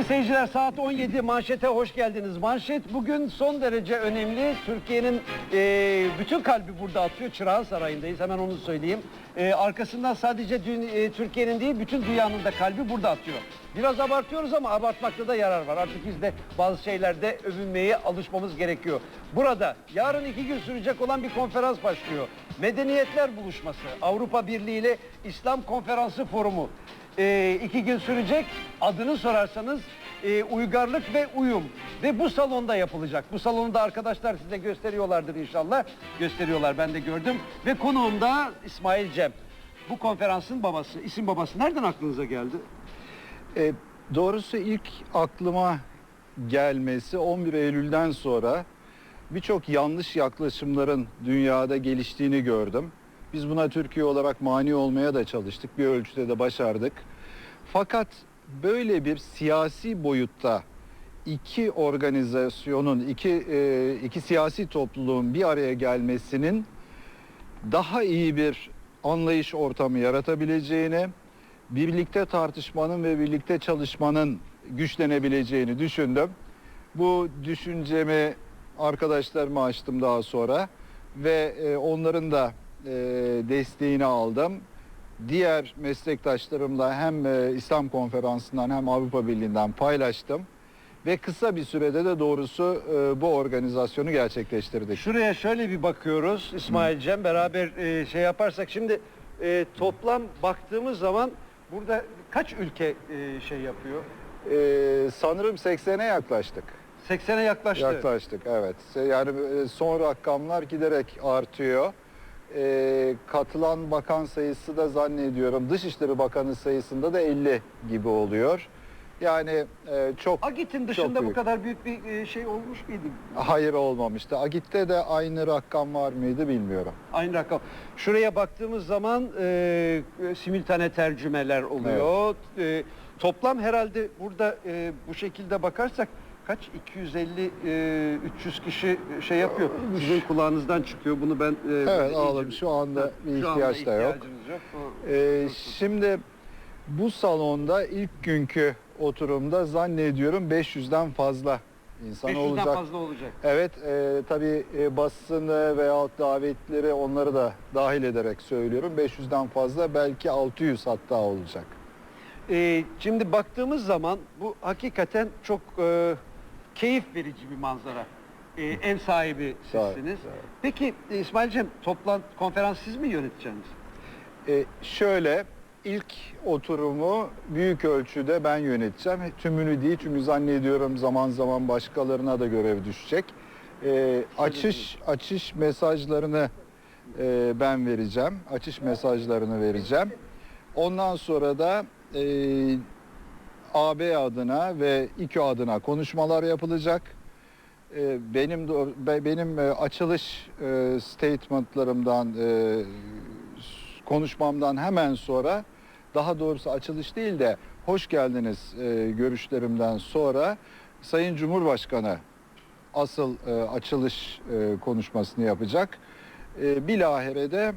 Sevgili seyirciler saat 17 manşete hoş geldiniz. Manşet bugün son derece önemli. Türkiye'nin e, bütün kalbi burada atıyor. Çırağan Sarayı'ndayız hemen onu söyleyeyim. E, arkasından sadece dün, e, Türkiye'nin değil bütün dünyanın da kalbi burada atıyor. Biraz abartıyoruz ama abartmakta da yarar var. Artık biz de bazı şeylerde övünmeye alışmamız gerekiyor. Burada yarın iki gün sürecek olan bir konferans başlıyor. Medeniyetler Buluşması, Avrupa Birliği ile İslam Konferansı Forumu e, iki gün sürecek. Adını sorarsanız e, uygarlık ve uyum ve bu salonda yapılacak. Bu salonu da arkadaşlar size gösteriyorlardır inşallah. Gösteriyorlar ben de gördüm. Ve konuğum da İsmail Cem. Bu konferansın babası, isim babası. Nereden aklınıza geldi? E, doğrusu ilk aklıma gelmesi 11 Eylül'den sonra birçok yanlış yaklaşımların dünyada geliştiğini gördüm. Biz buna Türkiye olarak mani olmaya da çalıştık. Bir ölçüde de başardık. Fakat böyle bir siyasi boyutta iki organizasyonun, iki, e, iki siyasi topluluğun bir araya gelmesinin daha iyi bir anlayış ortamı yaratabileceğini, birlikte tartışmanın ve birlikte çalışmanın güçlenebileceğini düşündüm. Bu düşüncemi arkadaşlarıma açtım daha sonra ve e, onların da e, desteğini aldım. Diğer meslektaşlarımla hem e, İslam Konferansı'ndan hem Avrupa Birliği'nden paylaştım. Ve kısa bir sürede de doğrusu e, bu organizasyonu gerçekleştirdik. Şuraya şöyle bir bakıyoruz İsmail Cem beraber e, şey yaparsak şimdi e, toplam baktığımız zaman burada kaç ülke e, şey yapıyor? E, sanırım 80'e yaklaştık. 80'e yaklaştı. Yaklaştık evet. Yani e, son rakamlar giderek artıyor. E, katılan bakan sayısı da zannediyorum Dışişleri Bakanı sayısında da 50 gibi oluyor. Yani e, çok Agit'in çok dışında bu büyük. kadar büyük bir e, şey olmuş muydu? hayır olmamıştı. Agit'te de aynı rakam var mıydı bilmiyorum. Aynı rakam. Şuraya baktığımız zaman e, simultane tercümeler oluyor. E, toplam herhalde burada e, bu şekilde bakarsak kaç 250 e, 300 kişi şey yapıyor. Sizin kulağınızdan çıkıyor. Bunu ben e, Evet alalım. Şu anda bir ihtiyaç da yok. yok. O- Ee, şimdi bu salonda ilk günkü oturumda zannediyorum 500'den fazla insan 500'den olacak. fazla olacak. Evet, e, tabii e, basını veyahut davetleri onları da dahil ederek söylüyorum. 500'den fazla belki 600 hatta olacak. Ee, şimdi baktığımız zaman bu hakikaten çok e, keyif verici bir manzara. Ee, ev sahibi Sağ- sizsiniz. ol. Peki e, İsmail'cim toplantı konferans siz mi yöneteceksiniz? E, şöyle ilk oturumu büyük ölçüde ben yöneteceğim. Tümünü değil çünkü zannediyorum zaman zaman başkalarına da görev düşecek. E, açış açış mesajlarını e, ben vereceğim. Açış mesajlarını vereceğim. Ondan sonra da e, AB adına ve İKÜ adına konuşmalar yapılacak. E, benim benim e, açılış e, statementlarımdan e, konuşmamdan hemen sonra daha doğrusu açılış değil de hoş geldiniz görüşlerimden sonra Sayın Cumhurbaşkanı asıl açılış konuşmasını yapacak. Bilahare de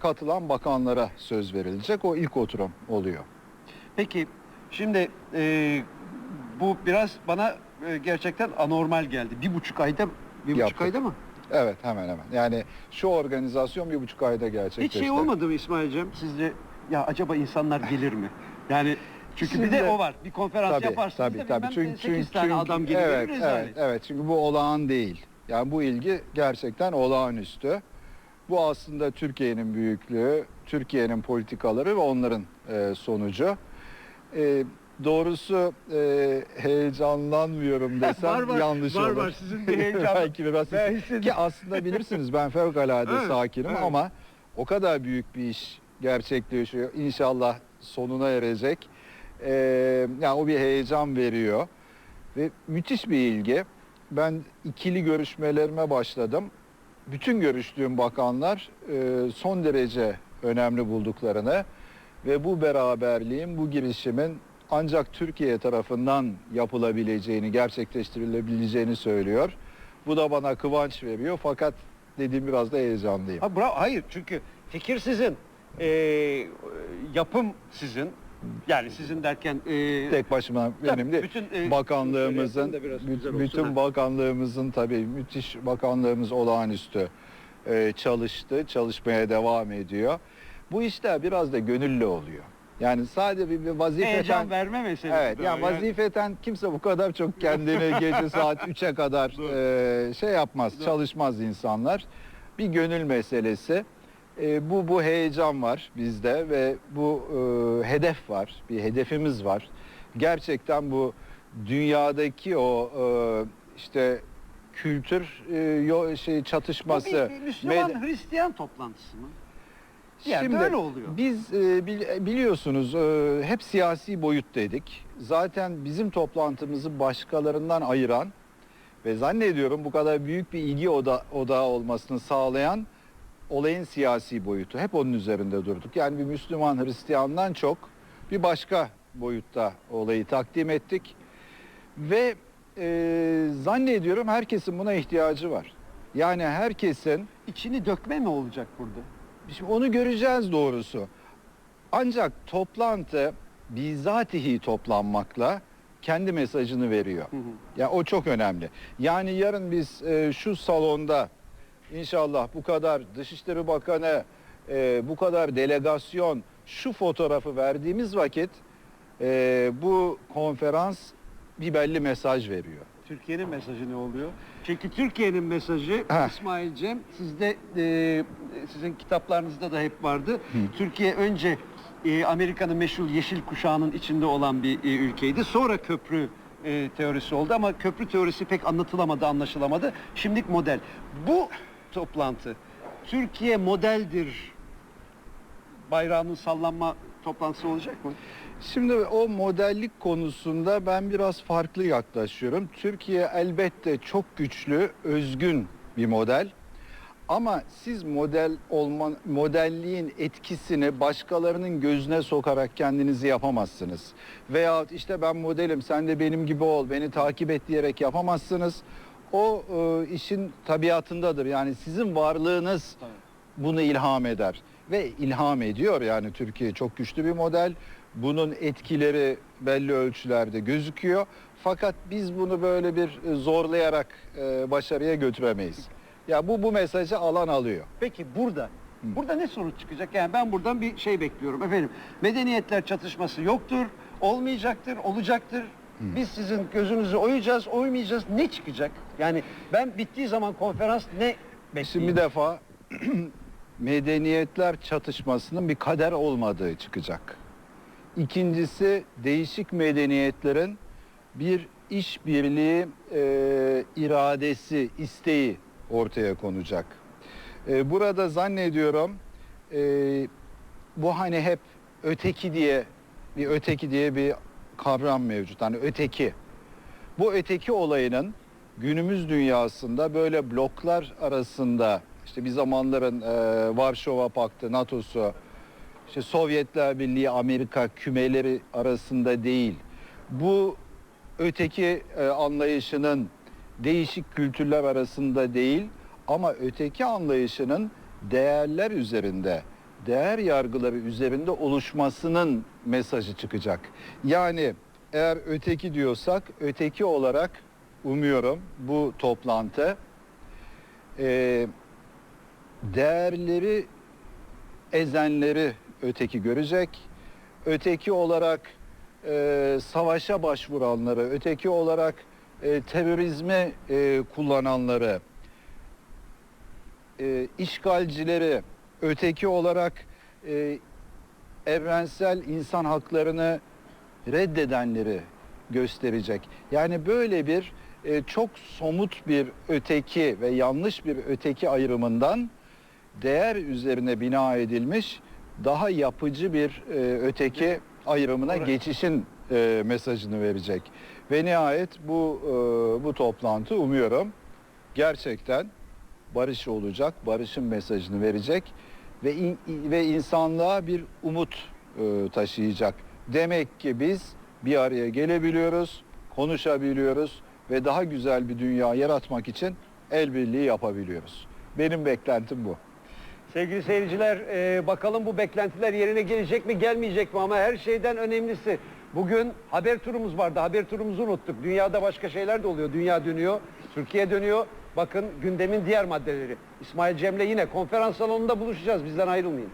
katılan bakanlara söz verilecek. O ilk oturum oluyor. Peki şimdi e, bu biraz bana e, gerçekten anormal geldi. Bir buçuk ayda bir buçuk Yaptık. ayda mı? Evet hemen hemen. Yani şu organizasyon bir buçuk ayda Hiç gerçekleşti. şey olmadı mı İsmail'cim? Sizce ya acaba insanlar gelir mi? Yani çünkü bir de o var. Bir konferans Tabii, yaparsınız tabii, da tabii. bilmem Çünkü, 8 çünkü, tane adam gelir. evet, rezalet. evet, evet. Çünkü bu olağan değil. Yani bu ilgi gerçekten olağanüstü. Bu aslında Türkiye'nin büyüklüğü, Türkiye'nin politikaları ve onların e, sonucu. E, doğrusu e, heyecanlanmıyorum desem Var, var, yanlış var, olur. var. Sizin bir heyecan- Belki biraz Ben hissediyorum. ki aslında bilirsiniz ben fevkalade Evet, sakinim evet. ama o kadar büyük bir iş gerçekleşiyor. İnşallah sonuna erecek. Ee, yani o bir heyecan veriyor ve müthiş bir ilgi. Ben ikili görüşmelerime başladım. Bütün görüştüğüm bakanlar e, son derece önemli bulduklarını ve bu beraberliğin, bu girişimin ancak Türkiye tarafından yapılabileceğini, gerçekleştirilebileceğini söylüyor. Bu da bana kıvanç veriyor fakat dediğim biraz da heyecanlıyım. Ha, bravo. Hayır çünkü fikir sizin. Ee, yapım sizin. Yani sizin derken e, tek başıma benim değil. bütün, e, bakanlığımızın olsun, bütün ha. bakanlığımızın tabii müthiş bakanlığımız olağanüstü e, çalıştı, çalışmaya devam ediyor. Bu işler biraz da gönüllü oluyor. Yani sadece bir, bir vazifeten heyecan verme meselesi. Evet, yani vazifeten kimse bu kadar çok kendini gece saat 3'e kadar e, şey yapmaz, Doğru. çalışmaz insanlar. Bir gönül meselesi. E, bu bu heyecan var bizde ve bu e, hedef var, bir hedefimiz var. Gerçekten bu dünyadaki o e, işte kültür e, yo- şey Bu çatışması. bir, bir Müslüman med- Hristiyan toplantısı mı? Yani Şimdi böyle oluyor. Biz e, bil- biliyorsunuz e, hep siyasi boyut dedik. Zaten bizim toplantımızı başkalarından ayıran ve zannediyorum bu kadar büyük bir ilgi oda, odağı olmasını sağlayan olayın siyasi boyutu. Hep onun üzerinde durduk. Yani bir Müslüman Hristiyandan çok bir başka boyutta olayı takdim ettik. Ve e, zannediyorum herkesin buna ihtiyacı var. Yani herkesin İçini dökme mi olacak burada? Şimdi onu göreceğiz doğrusu. Ancak toplantı bizatihi toplanmakla kendi mesajını veriyor. Hı hı. Ya o çok önemli. Yani yarın biz e, şu salonda inşallah bu kadar Dışişleri Bakanı, e, bu kadar delegasyon şu fotoğrafı verdiğimiz vakit e, bu konferans bir belli mesaj veriyor. Türkiye'nin mesajı ne oluyor? Çünkü Türkiye'nin mesajı Ha. İsmail Cem sizde e, sizin kitaplarınızda da hep vardı. Türkiye önce e, Amerika'nın meşhur yeşil kuşağının içinde olan bir e, ülkeydi. Sonra köprü e, teorisi oldu ama köprü teorisi pek anlatılamadı, anlaşılamadı. Şimdilik model. Bu toplantı Türkiye modeldir bayrağının sallanma toplantısı olacak mı? Şimdi o modellik konusunda ben biraz farklı yaklaşıyorum. Türkiye elbette çok güçlü, özgün bir model. Ama siz model olma, modelliğin etkisini başkalarının gözüne sokarak kendinizi yapamazsınız. Veyahut işte ben modelim sen de benim gibi ol, beni takip et diyerek yapamazsınız. O e, işin tabiatındadır. Yani sizin varlığınız bunu ilham eder ve ilham ediyor yani Türkiye çok güçlü bir model. Bunun etkileri belli ölçülerde gözüküyor. Fakat biz bunu böyle bir e, zorlayarak e, başarıya götüremeyiz. Ya bu bu mesajı alan alıyor. Peki burada burada ne sonuç çıkacak? Yani ben buradan bir şey bekliyorum efendim. Medeniyetler çatışması yoktur, olmayacaktır, olacaktır. Biz sizin gözünüzü oyacağız, oymayacağız. Ne çıkacak? Yani ben bittiği zaman konferans ne Şimdi bekleyeyim? bir defa medeniyetler çatışmasının bir kader olmadığı çıkacak. İkincisi değişik medeniyetlerin bir işbirliği e, iradesi, isteği ortaya konacak. E, burada zannediyorum e, bu hani hep öteki diye bir öteki diye bir kavram mevcut. Hani öteki. Bu öteki olayının günümüz dünyasında böyle bloklar arasında işte bir zamanların e, Varşova Paktı, NATO'su, işte Sovyetler Birliği, Amerika kümeleri arasında değil. Bu öteki e, anlayışının değişik kültürler arasında değil ama öteki anlayışının değerler üzerinde, değer yargıları üzerinde oluşmasının mesajı çıkacak. Yani eğer öteki diyorsak öteki olarak umuyorum bu toplantı e, değerleri ezenleri öteki görecek. Öteki olarak e, savaşa başvuranları, öteki olarak e, terörizme e, kullananları, e, işgalcileri, öteki olarak e, evrensel insan haklarını reddedenleri gösterecek. Yani böyle bir e, çok somut bir öteki ve yanlış bir öteki ayrımından değer üzerine bina edilmiş daha yapıcı bir e, öteki ayrımına Orası. geçişin e, mesajını verecek. Ve nihayet bu e, bu toplantı umuyorum gerçekten barış olacak, barışın mesajını verecek ve in- ve insanlığa bir umut e, taşıyacak. Demek ki biz bir araya gelebiliyoruz, konuşabiliyoruz ve daha güzel bir dünya yaratmak için el birliği yapabiliyoruz. Benim beklentim bu. Sevgili seyirciler e, bakalım bu beklentiler yerine gelecek mi gelmeyecek mi ama her şeyden önemlisi bugün haber turumuz vardı. Haber turumuzu unuttuk. Dünyada başka şeyler de oluyor. Dünya dönüyor, Türkiye dönüyor. Bakın gündemin diğer maddeleri. İsmail Cem'le yine konferans salonunda buluşacağız. Bizden ayrılmayın.